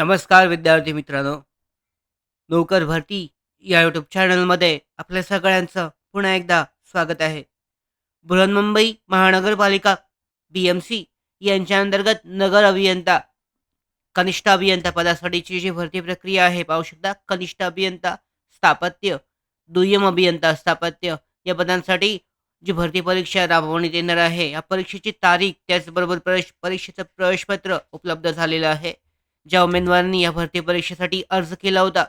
नमस्कार विद्यार्थी मित्रांनो. नोकर भरती या यूट्यूब चॅनलमध्ये आपल्या सगळ्यांचं पुन्हा एकदा स्वागत आहे. बृहन्मुंबई महानगरपालिका बी एम सी यांच्या अंतर्गत नगर अभियंता कनिष्ठ अभियंता पदासाठीची जी भरती प्रक्रिया आहे पाहू शकता. कनिष्ठ अभियंता स्थापत्य दुय्यम अभियंता स्थापत्य या पदांसाठी जी भरती परीक्षा राबवण्यात येणार आहे या परीक्षेची तारीख त्याचबरोबर प्रवेश परीक्षेचं प्रवेशपत्र उपलब्ध झालेलं आहे. ज्या उमेदवारांनी या भरती परीक्षेसाठी अर्ज केला होता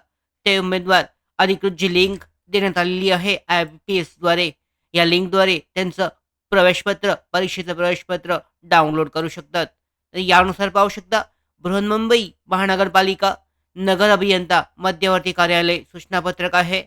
ते उमेदवार अधिकृत जी लिंक देण्यात आलेली आहे आय पी एसद्वारे या लिंकद्वारे त्यांचं प्रवेशपत्र परीक्षेचं प्रवेशपत्र डाउनलोड करू शकतात. यानुसार पाहू शकता बृहन्मुंबई महानगरपालिका नगर अभियंता मध्यवर्ती कार्यालय सूचनापत्रक आहे.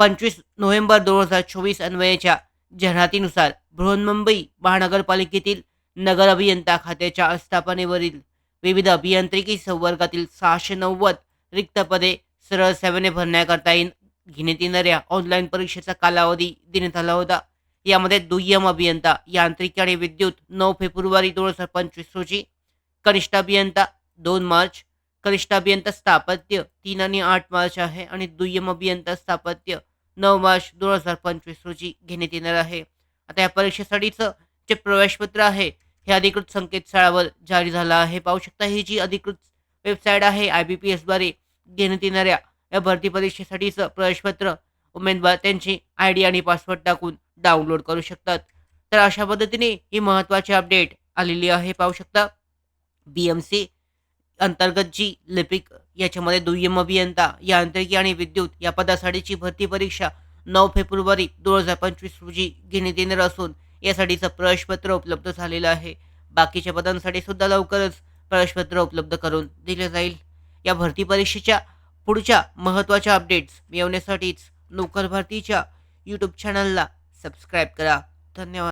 पंचवीस नोव्हेंबर दोन हजार चोवीस अन्वयाच्या जाहिरातीनुसार बृहन्मुंबई महानगरपालिकेतील नगर अभियंता खात्याच्या आस्थापनेवरील विविध अभियांत्रिकी संवर्गातील सहाशे नव्वद रिक्त पदे सरळ सेवेने भरण्याकरता घेण्यात येणाऱ्या ऑनलाईन परीक्षेचा कालावधी देण्यात आला होता. यामध्ये दुय्यम अभियंता यांत्रिकी आणि विद्युत नऊ फेब्रुवारी दोन हजार पंचवीस रोजी. कनिष्ठ अभियंता दोन मार्च. कनिष्ठ अभियंता स्थापत्य तीन आणि आठ मार्च आहे आणि दुय्यम अभियंता स्थापत्य नऊ मार्च दोन हजार पंचवीस रोजी घेण्यात येणार आहे. आता या परीक्षेसाठीचं जे प्रवेशपत्र आहे हे अधिकृत संकेतस्थळावर जारी झालं आहे. पाहू शकता ही जी अधिकृत वेबसाईट आहे आय बी पी एसद्वारे घेण्यात येणाऱ्या या भरती परीक्षेसाठीचं प्रवेशपत्र उमेदवार त्यांची आय डी आणि पासवर्ड टाकून डाउनलोड करू शकतात. तर अशा पद्धतीने ही महत्त्वाची अपडेट आलेली आहे. पाहू शकता बी एम सी अंतर्गत जी लिपिक याच्यामध्ये दुय्यम अभियंता यांत्रिकी आणि विद्युत या पदासाठीची भरती परीक्षा नऊ फेब्रुवारी दोन हजार पंचवीस रोजी घेण्यात येणार असून यासाठीचं प्रवेशपत्र उपलब्ध झालेलं आहे. बाकीच्या पदांसाठी सुद्धा लवकरच प्रवेशपत्र उपलब्ध करून दिलं जाईल. या भरती परीक्षेच्या पुढच्या महत्त्वाच्या अपडेट्स मिळवण्यासाठीच नोकर भरतीच्या यूट्यूब चॅनलला सबस्क्राईब करा. धन्यवाद.